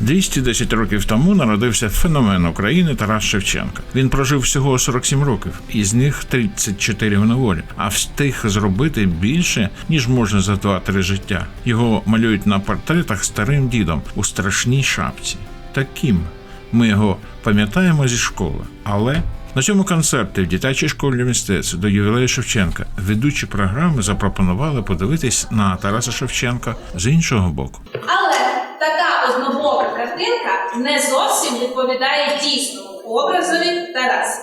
210 років тому народився феномен України Тарас Шевченко. Він прожив всього 47 років, із них 34 в неволі, а встиг зробити більше ніж можна за 2-3 життя. Його малюють на портретах старим дідом у страшній шапці. Таким ми його пам'ятаємо зі школи, але на цьому концерті в дитячій школі мистецтв до ювілею Шевченка ведучі програми запропонували подивитись на Тараса Шевченка з іншого боку. Але така однобока картинка не зовсім відповідає дійсному образові Тараса.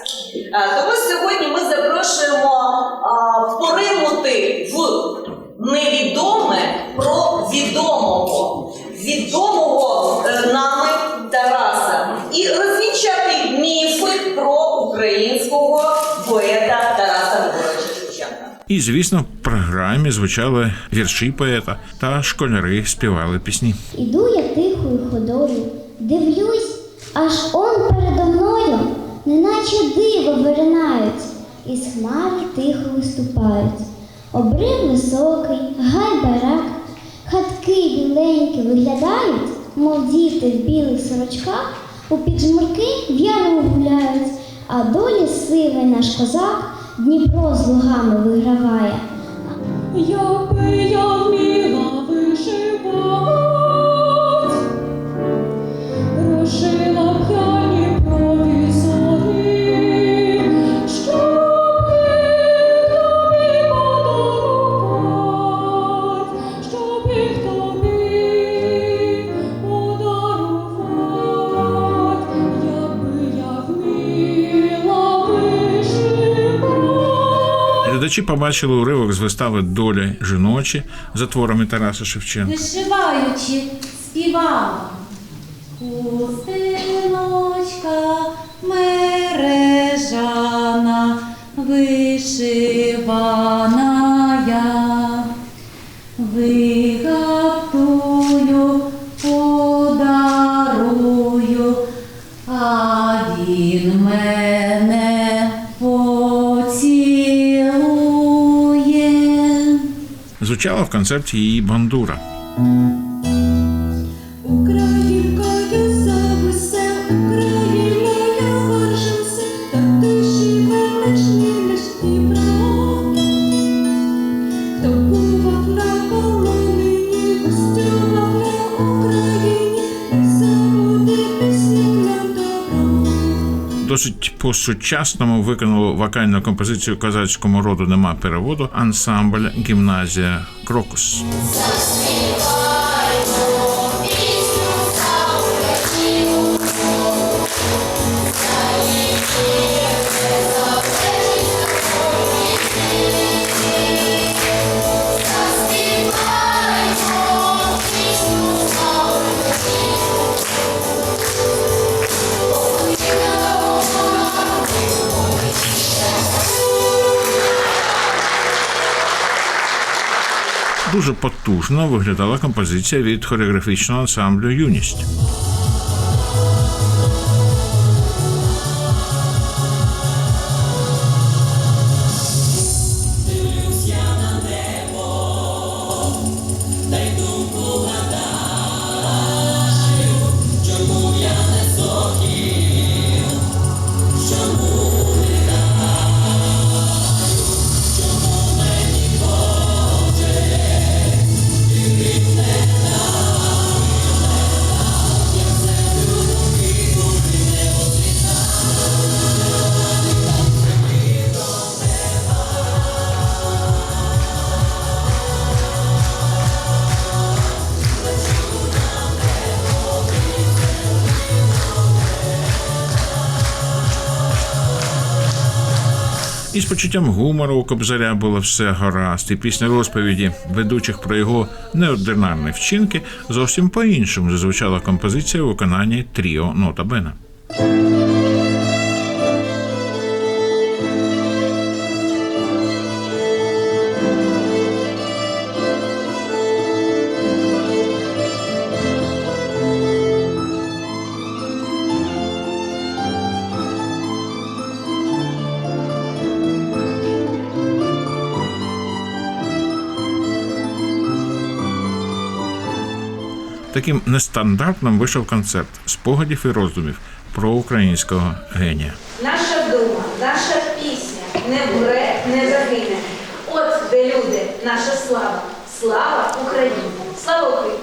Тому сьогодні ми запрошуємо а, поринути в невідоме про відомого, відомого е, нами Тараса і розвінчати міфи про українського поета. І, звісно, в програмі звучали вірші поета та школяри співали пісні. Іду я тихою ходою, дивлюсь, аж он передо мною, неначе диво виринають, із хмари тихо виступають. Обрив високий, гай барак, хатки біленькі виглядають, мов діти в білих сорочках, у піджмурки яру гуляють, а долі сивий наш козак Дніпро з лугами виграває. Я Глядачі побачили уривок з вистави Доля жіночі за творами Тараса Шевченка. вишиваючи, співала. Звучала в концерті її бандура. Досить по-сучасному виконало вокальну композицію козацькому роду нема переводу ансамбль гімназія Крокус. Дуже потужно виглядала композиція від хореографічного ансамблю Юність. І з почуттям гумору у Кобзаря було все гаразд, і після розповіді ведучих про його неординарні вчинки зовсім по-іншому зазвучала композиція у виконанні Тріо Нота Таким нестандартним вийшов концерт спогадів і роздумів про українського генія. Наша дума, наша пісня не вмре, не загине. От де люди, наша слава. Слава Україні! Слава Україні!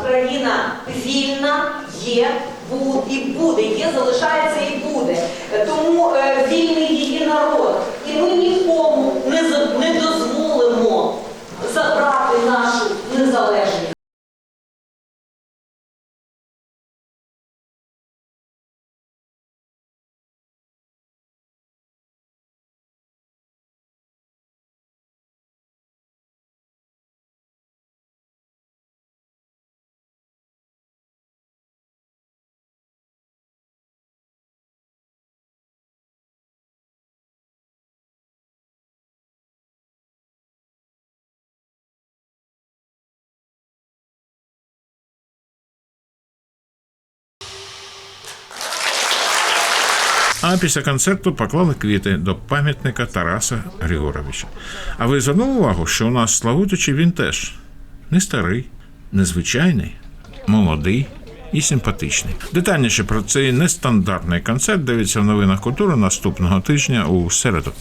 Україна вільна є, бу- і буде, є, залишається і буде. Тому е, вільний її народ. І ми нікому А після концерту поклали квіти до пам'ятника Тараса Григоровича. А ви звернули увагу, що у нас Славутичі він теж не старий, незвичайний, молодий і симпатичний. Детальніше про цей нестандартний концерт дивіться в новинах культури наступного тижня у середу.